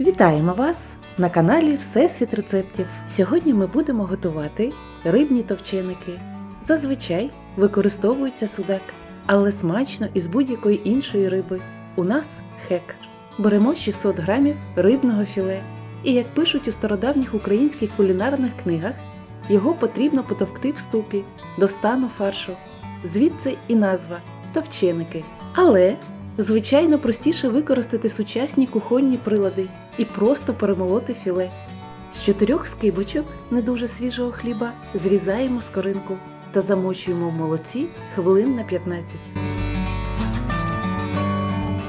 Вітаємо вас на каналі Всесвіт рецептів. Сьогодні ми будемо готувати рибні товченики. Зазвичай використовується судак, але смачно із будь-якої іншої риби. У нас хек. Беремо 600 грамів рибного філе. І як пишуть у стародавніх українських кулінарних книгах, його потрібно потовкти в ступі до стану фаршу. Звідси і назва товченики. Але Звичайно, простіше використати сучасні кухонні прилади і просто перемолоти філе. З чотирьох скибочок не дуже свіжого хліба зрізаємо скоринку та замочуємо в молоці хвилин на 15.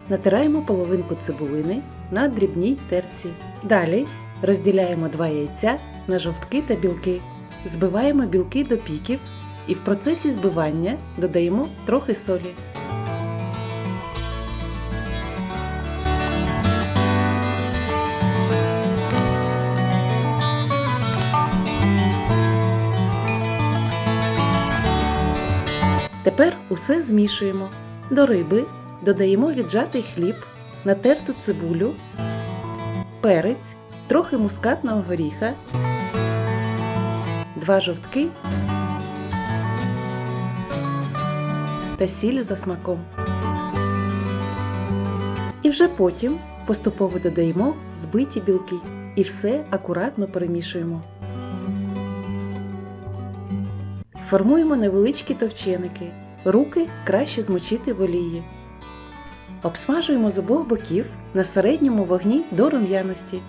Натираємо половинку цибулини на дрібній терці. Далі розділяємо два яйця на жовтки та білки. Збиваємо білки до піків і в процесі збивання додаємо трохи солі. Тепер усе змішуємо. До риби додаємо віджатий хліб, натерту цибулю, перець, трохи мускатного горіха, два жовтки та сіль за смаком. І вже потім поступово додаємо збиті білки і все акуратно перемішуємо. Формуємо невеличкі товченики. Руки краще змочити в олії. Обсмажуємо з обох боків на середньому вогні до рум'яності.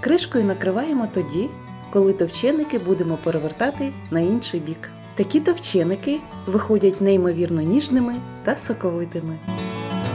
Кришкою накриваємо тоді, коли товченики будемо перевертати на інший бік. Такі товченики виходять неймовірно ніжними та соковитими.